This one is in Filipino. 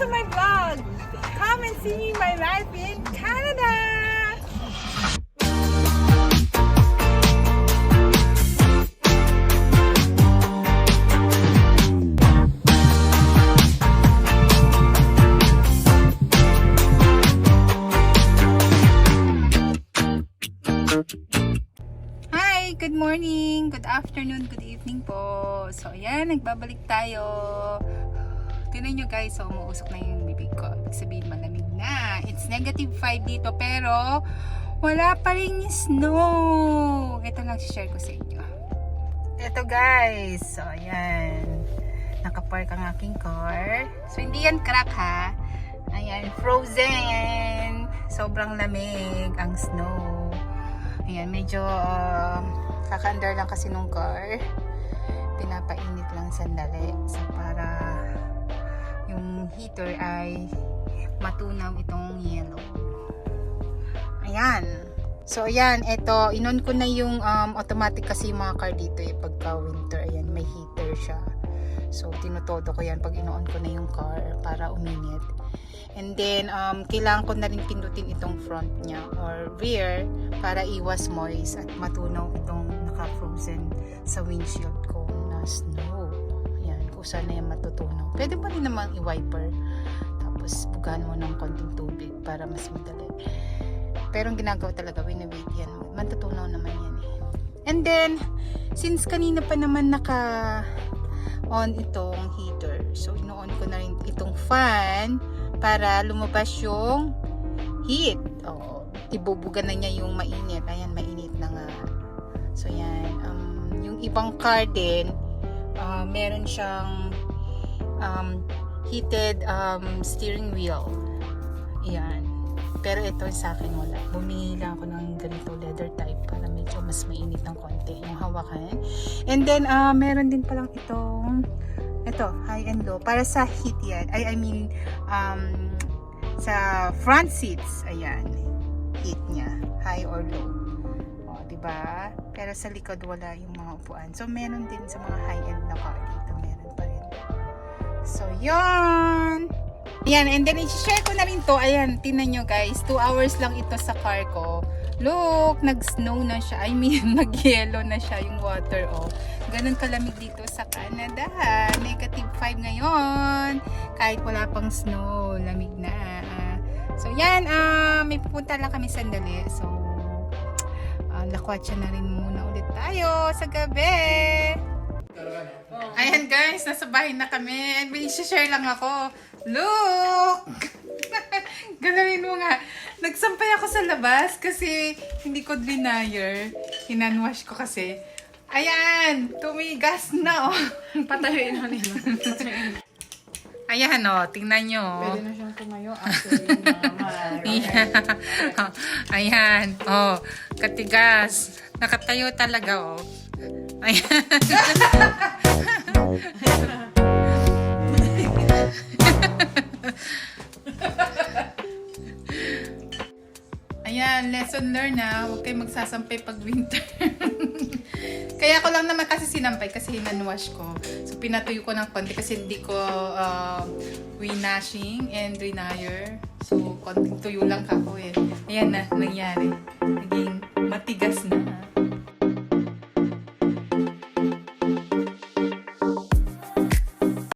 to my vlog! Come and see my life in Canada! Hi! Good morning! Good afternoon! Good evening po! So, ayan, nagbabalik tayo. Tinan nyo guys, so umuusok na yung bibig ko. Ibig sabihin malamig na. It's negative 5 dito pero wala pa rin snow. Ito lang share ko sa inyo. Ito guys, so ayan. Nakapark ang aking car. So hindi yan crack ha. Ayan, frozen. Sobrang lamig ang snow. Ayan, medyo uh, kakaandar lang kasi nung car. Pinapainit lang sandali. So para heater ay matunaw itong yellow. Ayan. So, ayan, ito, inon ko na yung um, automatic kasi yung mga car dito eh, pagka winter, ayan, may heater siya. So, tinutodo ko yan pag inoon ko na yung car para uminit. And then, um, kailangan ko na rin pindutin itong front niya or rear para iwas moist at matunaw itong naka-frozen sa windshield ko na snow. Ayan, kung saan na yan matutunaw. Pwede pa rin namang i-wiper. Tapos, bugahan mo ng konting tubig para mas madali. Pero ang ginagawa talaga, winawait yan. Matutunaw naman yan eh. And then, since kanina pa naman naka on itong heater. So, ino-on ko na rin itong fan para lumabas yung heat. O, ibubuga na niya yung mainit. Ayan, mainit na nga. So, yan. Um, yung ibang car din, uh, meron siyang um, heated um, steering wheel. Ayan. Pero ito sa akin wala. Bumili lang ako ng ganito leather type para medyo mas mainit ng konti yung hawakan. And then, ah meron din palang itong ito, high and low. Para sa heat yan. I, I mean, um, sa front seats, ayan, heat niya. High or low. Diba? Pero sa likod, wala yung mga upuan. So, meron din sa mga high-end na car dito. Meron pa rin. So, yun! Ayan, and then i-share ko na rin to. Ayan, tinan nyo guys. 2 hours lang ito sa car ko. Look, nag-snow na siya. I mean, nag-yellow na siya yung water. Oh. Ganun kalamig dito sa Canada. Negative 5 ngayon. Kahit wala pang snow, lamig na. So, yan. ah may pupunta lang kami sandali. So, lakwatsa na rin muna ulit tayo sa gabi. Ayan guys, nasa bahay na kami. And may share lang ako. Look! Galawin mo nga. Nagsampay ako sa labas kasi hindi ko denier. Hinanwash ko kasi. Ayan! Tumigas na oh. Patayuin mo nila. Ayan oh, tingnan nyo. Pwede na siyang tumayo after yung mama. Yeah. Ayan. Oh, katigas. Nakatayo talaga, oh. Ayan. Ayan, lesson learned na. Huwag kayo magsasampay pag winter. Kaya ko lang naman kasi sinampay kasi hinanwash ko. Pinatuyo ko ng konti kasi hindi ko uh, winashing and renire. So, konting tuyo lang kako eh. Ayan na, nangyari. Naging matigas na.